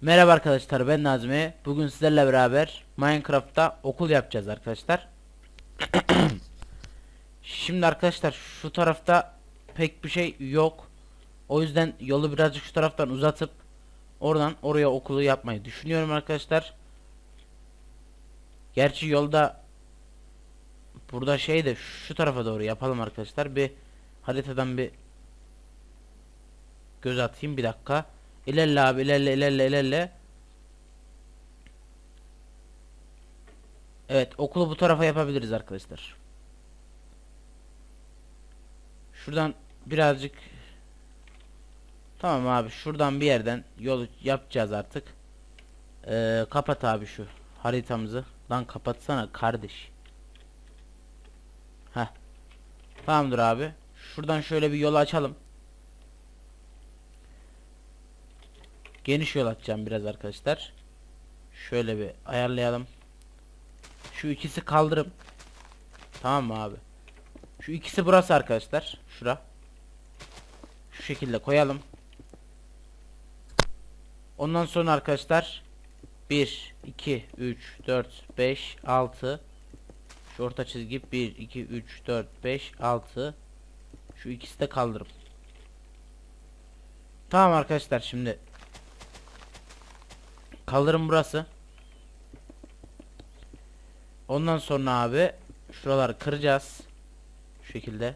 Merhaba arkadaşlar ben Nazmi. Bugün sizlerle beraber Minecraft'ta okul yapacağız arkadaşlar. Şimdi arkadaşlar şu tarafta pek bir şey yok. O yüzden yolu birazcık şu taraftan uzatıp oradan oraya okulu yapmayı düşünüyorum arkadaşlar. Gerçi yolda burada şey de şu tarafa doğru yapalım arkadaşlar. Bir haritadan bir göz atayım bir dakika. İlerle abi ilerle ilerle ilerle. Evet okulu bu tarafa yapabiliriz arkadaşlar. Şuradan birazcık Tamam abi şuradan bir yerden yolu yapacağız artık. Ee, kapat abi şu haritamızı. Lan kapatsana kardeş. Heh. Tamamdır abi. Şuradan şöyle bir yol açalım. Geniş yol açacağım biraz arkadaşlar. Şöyle bir ayarlayalım. Şu ikisi kaldırım. Tamam mı abi? Şu ikisi burası arkadaşlar. Şura. Şu şekilde koyalım. Ondan sonra arkadaşlar 1 2 3 4 5 6 şu orta çizgi 1 2 3 4 5 6 şu ikisi de kaldırım. Tamam arkadaşlar şimdi Kaldırım burası. Ondan sonra abi şuraları kıracağız. Şu şekilde.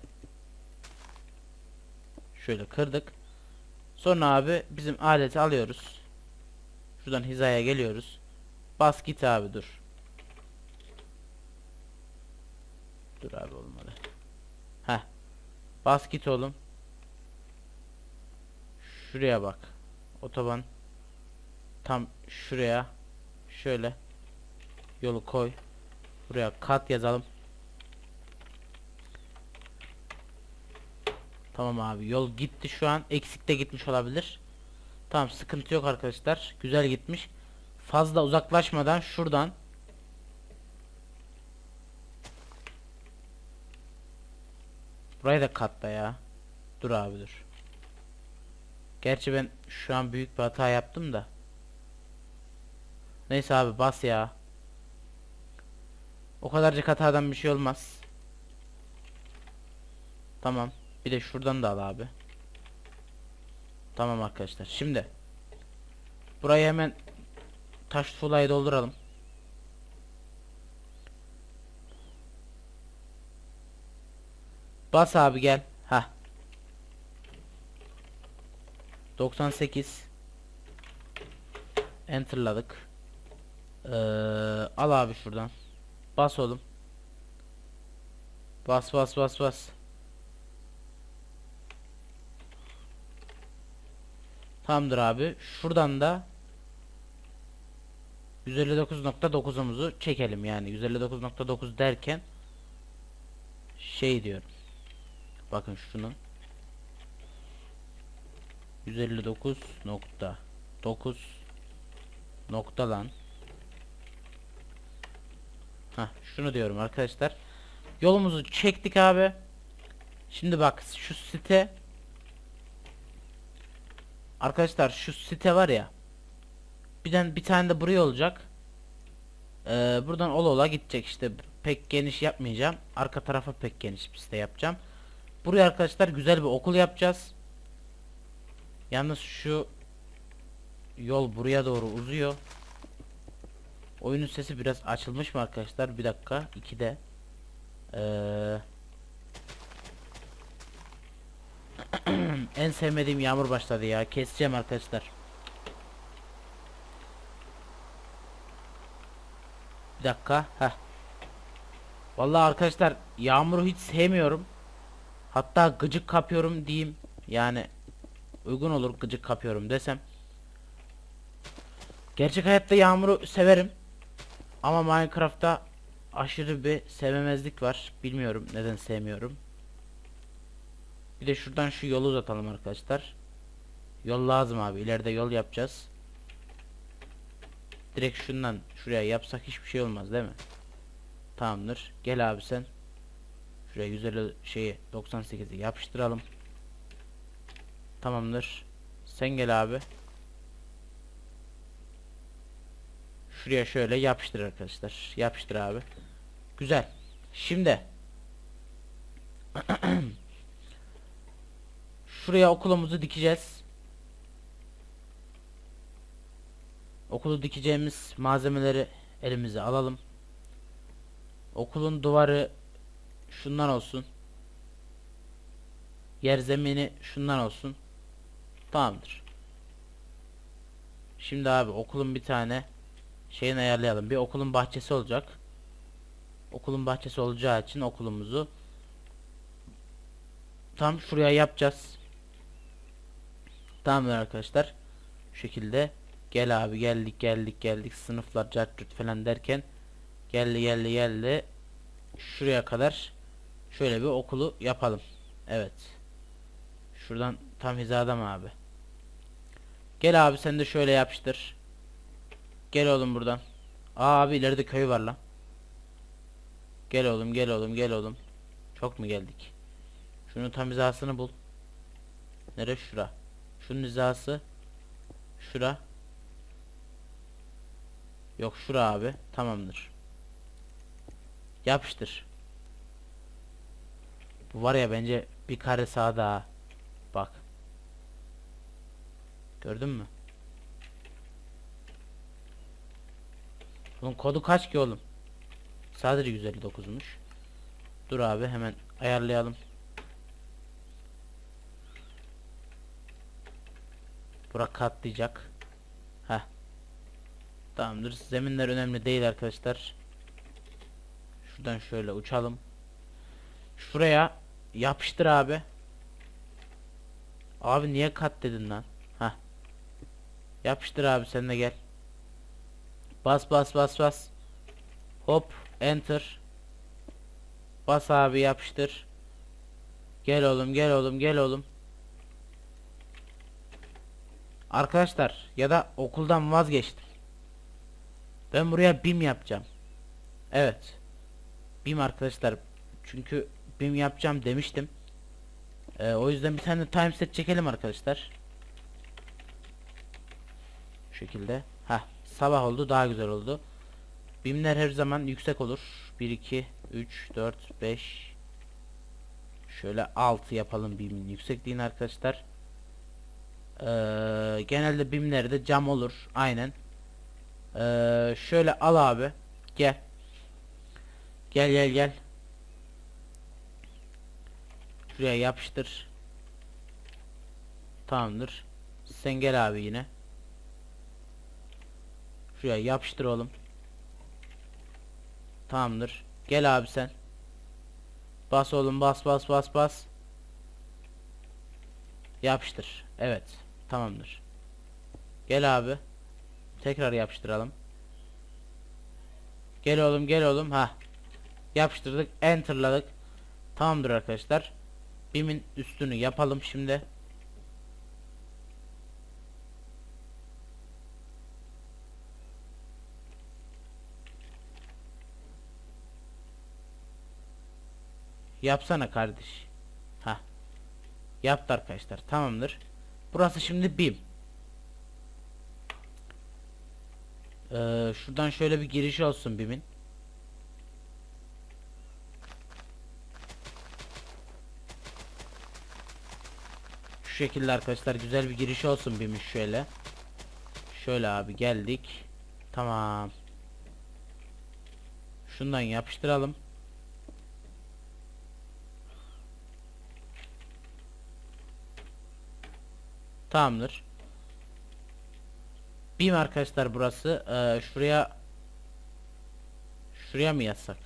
Şöyle kırdık. Sonra abi bizim aleti alıyoruz. Şuradan hizaya geliyoruz. Bas git abi dur. Dur abi olmadı. Heh. Bas git oğlum. Şuraya bak. Otoban tam şuraya şöyle yolu koy. Buraya kat yazalım. Tamam abi yol gitti şu an. Eksik de gitmiş olabilir. Tamam sıkıntı yok arkadaşlar. Güzel gitmiş. Fazla uzaklaşmadan şuradan Burayı da katla ya. Dur abi dur. Gerçi ben şu an büyük bir hata yaptım da. Neyse abi bas ya. O kadarcık hatadan bir şey olmaz. Tamam. Bir de şuradan da al abi. Tamam arkadaşlar. Şimdi burayı hemen taş tuğlayı dolduralım. Bas abi gel. Ha. 98 Enter'ladık. Ee, al abi şuradan. Bas oğlum. Bas bas bas bas. Tamamdır abi. Şuradan da 159.9'umuzu çekelim yani 159.9 derken şey diyorum. Bakın şunu 159.9 nokta lan Hah şunu diyorum arkadaşlar. Yolumuzu çektik abi. Şimdi bak şu site Arkadaşlar şu site var ya. Birden bir tane de buraya olacak. Ee, buradan ola ola gidecek işte. Pek geniş yapmayacağım. Arka tarafa pek geniş bir site yapacağım. Buraya arkadaşlar güzel bir okul yapacağız. Yalnız şu yol buraya doğru uzuyor. Oyunun sesi biraz açılmış mı arkadaşlar? Bir dakika. 2'de. Ee... en sevmediğim yağmur başladı ya. Keseceğim arkadaşlar. Bir dakika. Heh. Vallahi arkadaşlar yağmuru hiç sevmiyorum. Hatta gıcık kapıyorum diyeyim. Yani uygun olur gıcık kapıyorum desem. Gerçek hayatta yağmuru severim. Ama Minecraft'ta aşırı bir sevemezlik var. Bilmiyorum neden sevmiyorum. Bir de şuradan şu yolu uzatalım arkadaşlar. Yol lazım abi. İleride yol yapacağız. Direkt şundan şuraya yapsak hiçbir şey olmaz değil mi? Tamamdır. Gel abi sen. Şuraya 150 şeyi 98'i yapıştıralım. Tamamdır. Sen gel abi. Şuraya şöyle yapıştır arkadaşlar. Yapıştır abi. Güzel. Şimdi Şuraya okulumuzu dikeceğiz. Okulu dikeceğimiz malzemeleri elimize alalım. Okulun duvarı şundan olsun. Yer zemini şundan olsun. Tamamdır. Şimdi abi okulun bir tane şeyini ayarlayalım. Bir okulun bahçesi olacak. Okulun bahçesi olacağı için okulumuzu tam şuraya yapacağız. Tamamdır arkadaşlar. Şu şekilde gel abi geldik geldik geldik sınıflar cart falan derken geldi geldi geldi şuraya kadar şöyle bir okulu yapalım. Evet. Şuradan tam hizada mı abi? Gel abi sen de şöyle yapıştır. Gel oğlum buradan. Aa abi ileride köy var lan. Gel oğlum gel oğlum gel oğlum. Çok mu geldik? Şunun tam hizasını bul. Nere şura? Şunun hizası. Şura. Yok şura abi. Tamamdır. Yapıştır. Bu var ya bence bir kare sağda. Bak. Gördün mü? Bunun kodu kaç ki oğlum? Sadece 159'muş. Dur abi hemen ayarlayalım. Burak katlayacak. Heh. Tamamdır. Zeminler önemli değil arkadaşlar. Şuradan şöyle uçalım. Şuraya yapıştır abi. Abi niye kat dedin lan? Heh. Yapıştır abi sen de gel. Bas bas bas bas. Hop enter. Bas abi yapıştır. Gel oğlum gel oğlum gel oğlum. Arkadaşlar ya da okuldan vazgeçtim. Ben buraya BIM yapacağım. Evet. BIM arkadaşlar. Çünkü BIM yapacağım demiştim. Ee, o yüzden bir tane timeset çekelim arkadaşlar. Şu şekilde. Ha, sabah oldu daha güzel oldu. BIM'ler her zaman yüksek olur. 1 2 3 4 5 Şöyle 6 yapalım BIM'in yüksekliğini arkadaşlar. Ee, genelde BIM'lerde cam olur. Aynen. Ee, şöyle al abi. Gel. Gel gel gel. Şuraya yapıştır. Tamamdır. Sen gel abi yine. Şuraya yapıştır oğlum. Tamamdır. Gel abi sen. Bas oğlum bas bas bas bas. Yapıştır. Evet. Tamamdır. Gel abi. Tekrar yapıştıralım. Gel oğlum gel oğlum. Ha. Yapıştırdık. Enter'ladık. Tamamdır arkadaşlar. BIM'in üstünü yapalım şimdi. Yapsana kardeş. Ha. Yaptı arkadaşlar. Tamamdır. Burası şimdi BIM. Ee, şuradan şöyle bir giriş olsun BIM'in. Şu şekilde arkadaşlar güzel bir giriş olsun BIM'in şöyle. Şöyle abi geldik. Tamam. Şundan yapıştıralım. Tamamdır. BIM arkadaşlar burası. Ee, şuraya şuraya mı yazsak?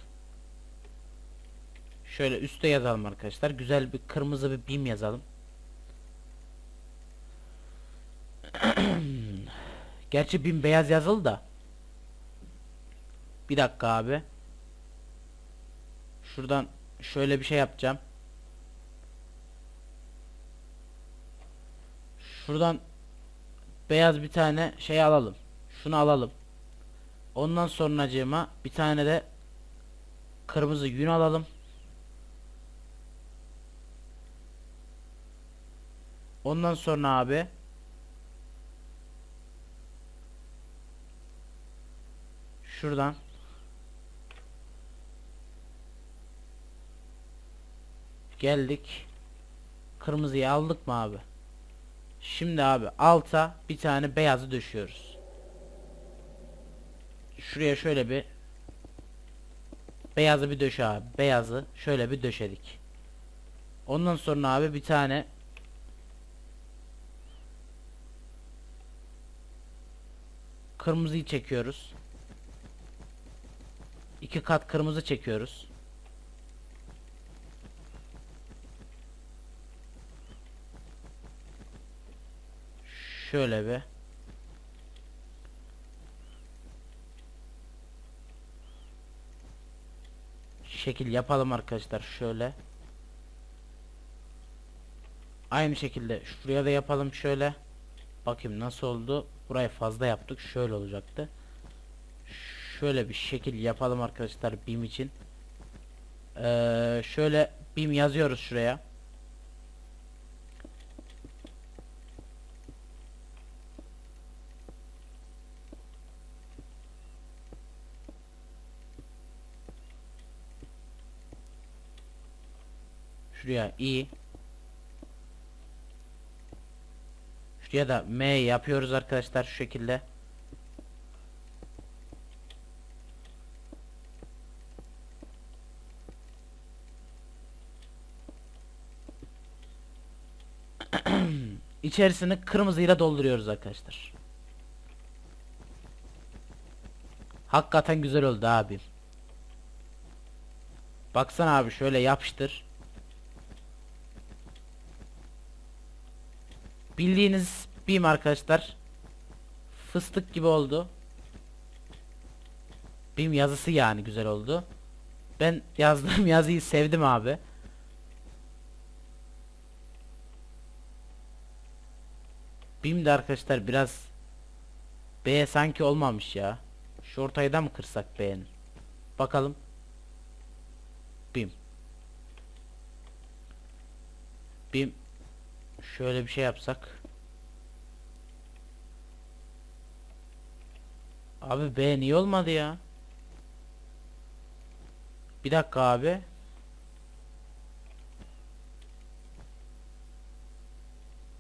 Şöyle üste yazalım arkadaşlar. Güzel bir kırmızı bir BIM yazalım. Gerçi BIM beyaz yazılı da. Bir dakika abi. Şuradan şöyle bir şey yapacağım. Şuradan beyaz bir tane şey alalım. Şunu alalım. Ondan sonracığıma bir tane de kırmızı yün alalım. Ondan sonra abi Şuradan. Geldik. Kırmızıyı aldık mı abi? Şimdi abi alta bir tane beyazı döşüyoruz. Şuraya şöyle bir beyazı bir döşe abi. Beyazı şöyle bir döşedik. Ondan sonra abi bir tane kırmızıyı çekiyoruz. İki kat kırmızı çekiyoruz. Şöyle bir. Şekil yapalım arkadaşlar şöyle. Aynı şekilde şuraya da yapalım şöyle. Bakayım nasıl oldu. Burayı fazla yaptık. Şöyle olacaktı. Şöyle bir şekil yapalım arkadaşlar BIM için. Ee, şöyle BIM yazıyoruz şuraya. Şuraya i. Şuraya da m yapıyoruz arkadaşlar şu şekilde. İçerisini kırmızıyla dolduruyoruz arkadaşlar. Hakikaten güzel oldu abi. Baksana abi şöyle yapıştır. Bildiğiniz BİM arkadaşlar. Fıstık gibi oldu. BİM yazısı yani güzel oldu. Ben yazdığım yazıyı sevdim abi. BİM de arkadaşlar biraz B sanki olmamış ya. Şu ortayı da mı kırsak B'nin? Bakalım. BİM. BİM Şöyle bir şey yapsak. Abi B niye olmadı ya? Bir dakika abi.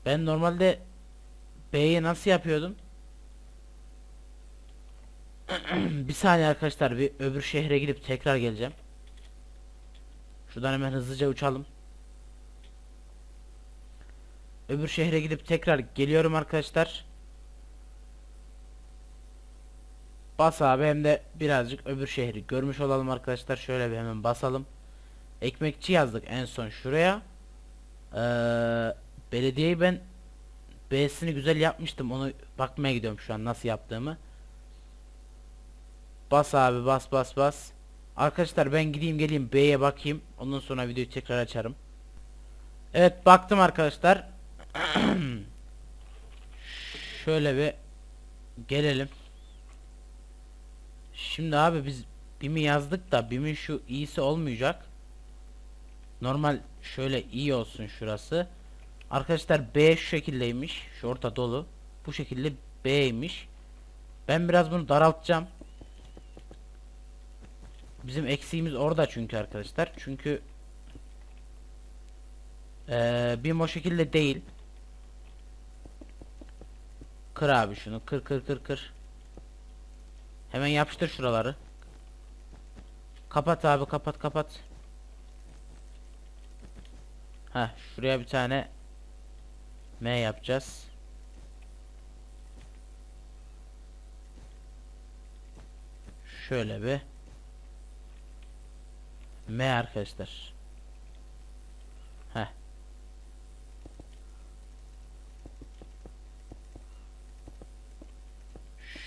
Ben normalde B'yi nasıl yapıyordum? bir saniye arkadaşlar bir öbür şehre gidip tekrar geleceğim. Şuradan hemen hızlıca uçalım. Öbür şehre gidip tekrar geliyorum arkadaşlar. Bas abi hem de birazcık öbür şehri görmüş olalım arkadaşlar. Şöyle bir hemen basalım. Ekmekçi yazdık en son şuraya. Ee, belediyeyi ben B'sini güzel yapmıştım. Onu bakmaya gidiyorum şu an nasıl yaptığımı. Bas abi bas bas bas. Arkadaşlar ben gideyim geleyim B'ye bakayım. Ondan sonra videoyu tekrar açarım. Evet baktım arkadaşlar. Şöyle bir gelelim. Şimdi abi biz BİM'i yazdık da BİM'in şu iyisi olmayacak. Normal şöyle iyi olsun şurası. Arkadaşlar B şu şekildeymiş. Şu orta dolu. Bu şekilde B'ymiş. Ben biraz bunu daraltacağım. Bizim eksiğimiz orada çünkü arkadaşlar. Çünkü ee, BİM o şekilde değil. Kır abi şunu. Kır kır kır kır. Hemen yapıştır şuraları. Kapat abi kapat kapat. Ha şuraya bir tane M yapacağız. Şöyle bir M arkadaşlar. Heh.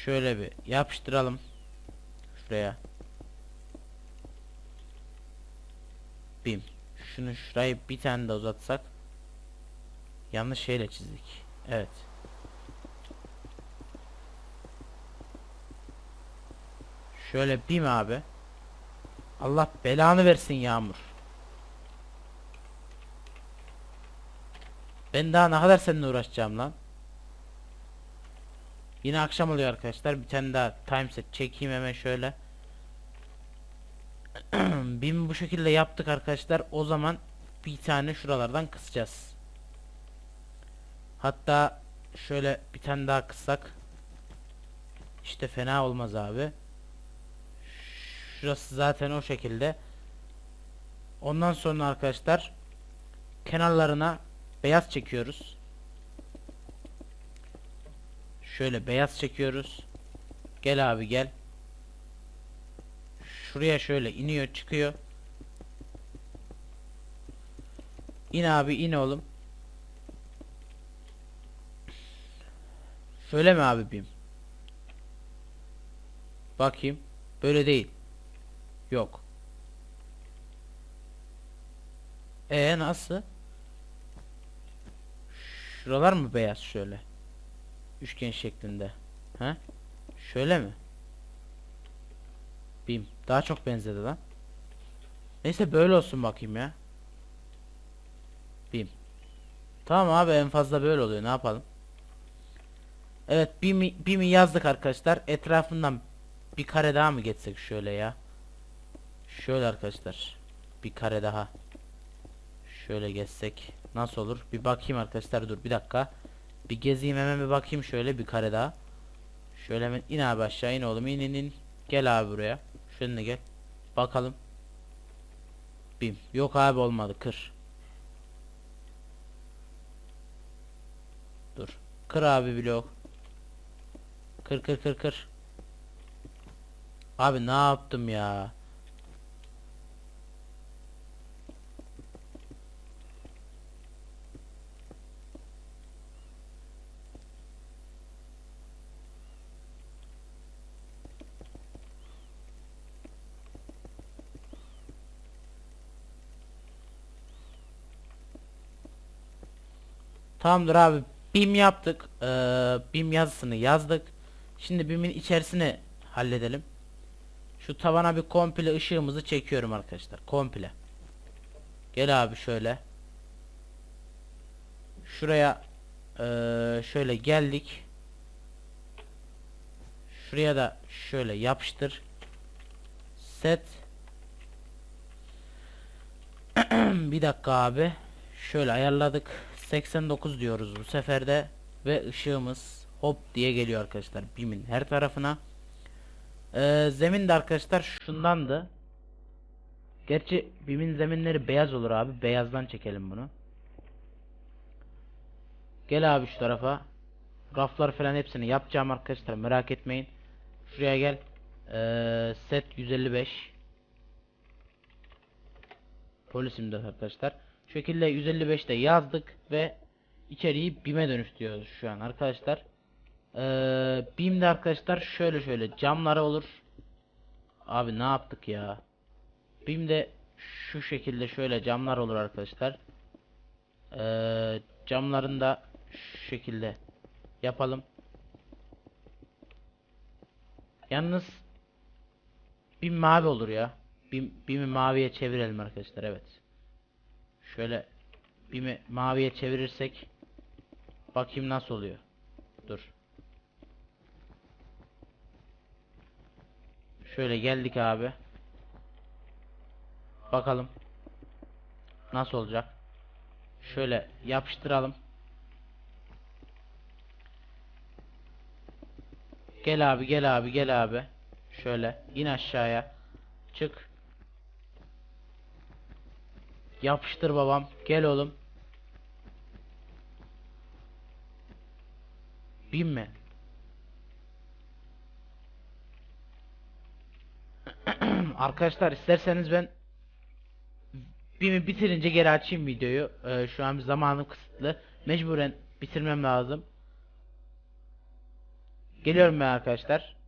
Şöyle bir yapıştıralım. Şuraya. Bim. Şunu şurayı bir tane de uzatsak. Yanlış şeyle çizdik. Evet. Şöyle bim abi. Allah belanı versin Yağmur. Ben daha ne kadar seninle uğraşacağım lan. Yine akşam oluyor arkadaşlar. Bir tane daha timeset çekeyim hemen şöyle. BİM bu şekilde yaptık arkadaşlar. O zaman bir tane şuralardan kısacağız. Hatta şöyle bir tane daha kıssak işte fena olmaz abi. Şurası zaten o şekilde. Ondan sonra arkadaşlar kenarlarına beyaz çekiyoruz. Şöyle beyaz çekiyoruz. Gel abi gel. Şuraya şöyle iniyor çıkıyor. İn abi in oğlum. Şöyle mi abi bim? Bakayım. Böyle değil. Yok. E nasıl? Şuralar mı beyaz şöyle? Üçgen şeklinde. He? Şöyle mi? Bim. Daha çok benzedi lan. Neyse böyle olsun bakayım ya. Bim. Tamam abi en fazla böyle oluyor. Ne yapalım? Evet bimi, bimi yazdık arkadaşlar. Etrafından bir kare daha mı geçsek şöyle ya? Şöyle arkadaşlar. Bir kare daha. Şöyle geçsek nasıl olur? Bir bakayım arkadaşlar dur bir dakika. Bir gezeyim hemen bir bakayım şöyle bir kare daha. Şöyle hemen in abi aşağı in oğlum in in in. Gel abi buraya. Şöyle gel. Bakalım. Bim. Yok abi olmadı kır. Dur. Kır abi blok. Kır kır kır kır. Abi ne yaptım ya? Tamamdır abi. BIM yaptık. Ee, BIM yazısını yazdık. Şimdi BIM'in içerisini halledelim. Şu tavana bir komple ışığımızı çekiyorum arkadaşlar. Komple. Gel abi şöyle. Şuraya ee, şöyle geldik. Şuraya da şöyle yapıştır. Set. bir dakika abi. Şöyle ayarladık. 89 diyoruz bu seferde ve ışığımız hop diye geliyor arkadaşlar bimin her tarafına. Ee, zemin de arkadaşlar şundandı. Gerçi bimin zeminleri beyaz olur abi. Beyazdan çekelim bunu. Gel abi şu tarafa. Raflar falan hepsini yapacağım arkadaşlar merak etmeyin. Şuraya gel. Ee, set 155. Polisim de arkadaşlar. Şekilde 155'te yazdık ve içeriği BİM'e dönüştürüyoruz şu an arkadaşlar. Ee, BİM'de arkadaşlar şöyle şöyle camları olur. Abi ne yaptık ya? BİM'de şu şekilde şöyle camlar olur arkadaşlar. Ee, camların da şu şekilde yapalım. Yalnız BİM mavi olur ya. BİM, BİM'i maviye çevirelim arkadaşlar evet. Şöyle bir maviye çevirirsek bakayım nasıl oluyor. Dur. Şöyle geldik abi. Bakalım. Nasıl olacak? Şöyle yapıştıralım. Gel abi gel abi gel abi. Şöyle in aşağıya. Çık. Yapıştır babam. Gel oğlum. Binme. Arkadaşlar isterseniz ben Bimi bitirince geri açayım videoyu. Ee, şu an zamanım kısıtlı. Mecburen bitirmem lazım. Geliyorum ben arkadaşlar.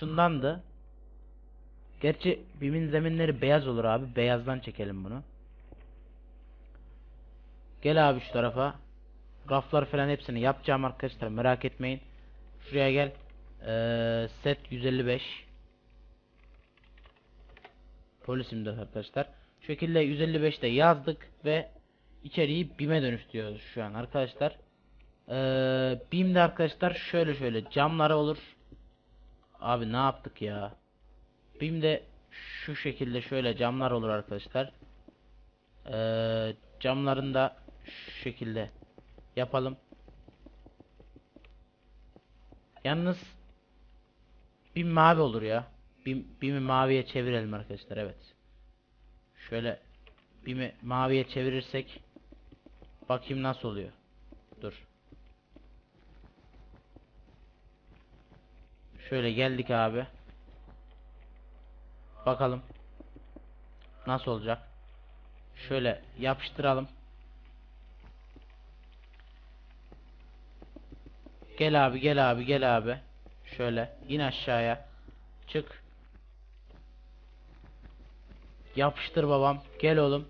Şundandı. Gerçi BİM'in zeminleri beyaz olur abi. Beyazdan çekelim bunu. Gel abi şu tarafa. Raflar falan hepsini yapacağım arkadaşlar. Merak etmeyin. Şuraya gel. Ee, set 155. Polisim de arkadaşlar. Şu şekilde 155'te yazdık ve içeriği BİM'e dönüştürüyoruz şu an arkadaşlar. Ee, BİM'de arkadaşlar şöyle şöyle camları olur. Abi ne yaptık ya? BİM'de şu şekilde şöyle camlar olur arkadaşlar. Ee, camların da şu şekilde yapalım. Yalnız BİM mavi olur ya. BİM, BİM'i maviye çevirelim arkadaşlar evet. Şöyle BİM'i maviye çevirirsek bakayım nasıl oluyor. Dur. Şöyle geldik abi. Bakalım. Nasıl olacak? Şöyle yapıştıralım. Gel abi gel abi gel abi. Şöyle in aşağıya. Çık. Yapıştır babam. Gel oğlum.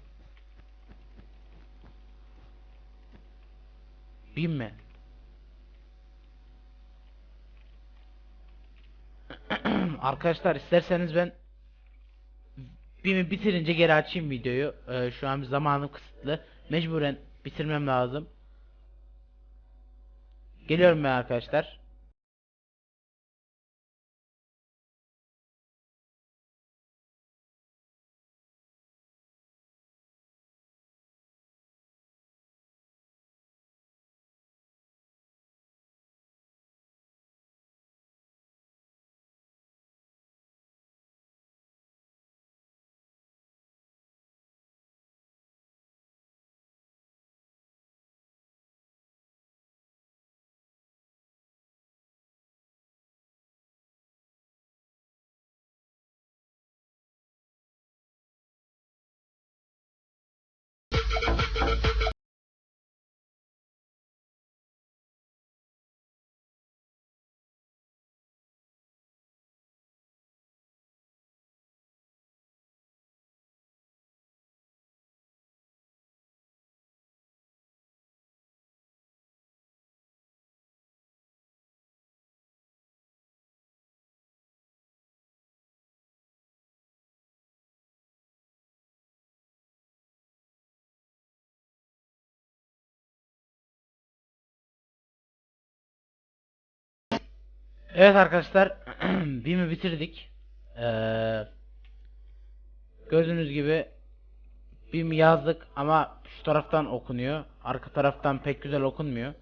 Binme. Arkadaşlar isterseniz ben BİM'i bitirince geri açayım videoyu. Ee, şu an bir zamanım kısıtlı. Mecburen bitirmem lazım. Geliyorum ben arkadaşlar. Evet arkadaşlar BİM'i bitirdik. Ee, gördüğünüz gibi BİM yazdık ama şu taraftan okunuyor. Arka taraftan pek güzel okunmuyor.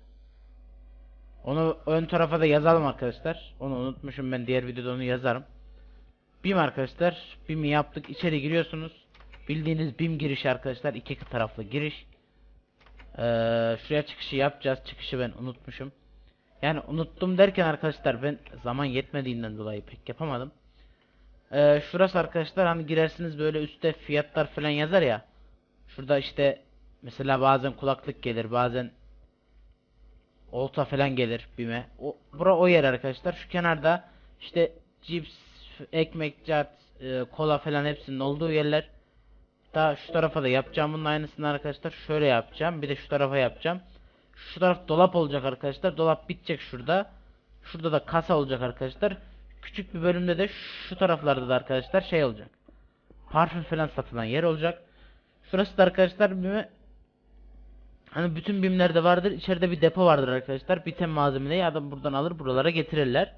Onu ön tarafa da yazalım arkadaşlar. Onu unutmuşum ben diğer videoda onu yazarım. BİM arkadaşlar. BİM'i yaptık. İçeri giriyorsunuz. Bildiğiniz BİM girişi arkadaşlar. iki taraflı giriş. Ee, şuraya çıkışı yapacağız. Çıkışı ben unutmuşum. Yani unuttum derken arkadaşlar ben zaman yetmediğinden dolayı pek yapamadım. Ee, şurası arkadaşlar hani girersiniz böyle üstte fiyatlar falan yazar ya. Şurada işte mesela bazen kulaklık gelir bazen olta falan gelir bime. O, bura o yer arkadaşlar. Şu kenarda işte cips, ekmek, cart, e, kola falan hepsinin olduğu yerler. Daha şu tarafa da yapacağım bunun aynısını arkadaşlar. Şöyle yapacağım. Bir de şu tarafa yapacağım. Şu taraf dolap olacak arkadaşlar. Dolap bitecek şurada. Şurada da kasa olacak arkadaşlar. Küçük bir bölümde de şu taraflarda da arkadaşlar şey olacak. Parfüm falan satılan yer olacak. Şurası da arkadaşlar bime Hani bütün bimlerde vardır. İçeride bir depo vardır arkadaşlar. Biten malzemeyi adam buradan alır buralara getirirler.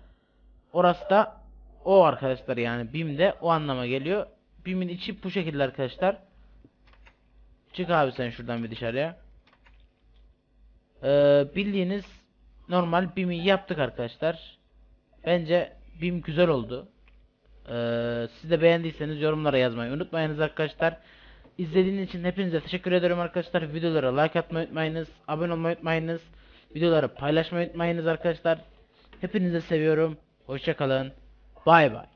Orası da o arkadaşlar yani bimde o anlama geliyor. Bimin içi bu şekilde arkadaşlar. Çık abi sen şuradan bir dışarıya. Ee, bildiğiniz normal BİM'i yaptık arkadaşlar. Bence BİM güzel oldu. Ee, siz de beğendiyseniz yorumlara yazmayı unutmayınız arkadaşlar. İzlediğiniz için hepinize teşekkür ederim arkadaşlar. Videolara like atmayı unutmayınız. Abone olmayı unutmayınız. Videoları paylaşmayı unutmayınız arkadaşlar. Hepinizi seviyorum. Hoşçakalın. Bay bay.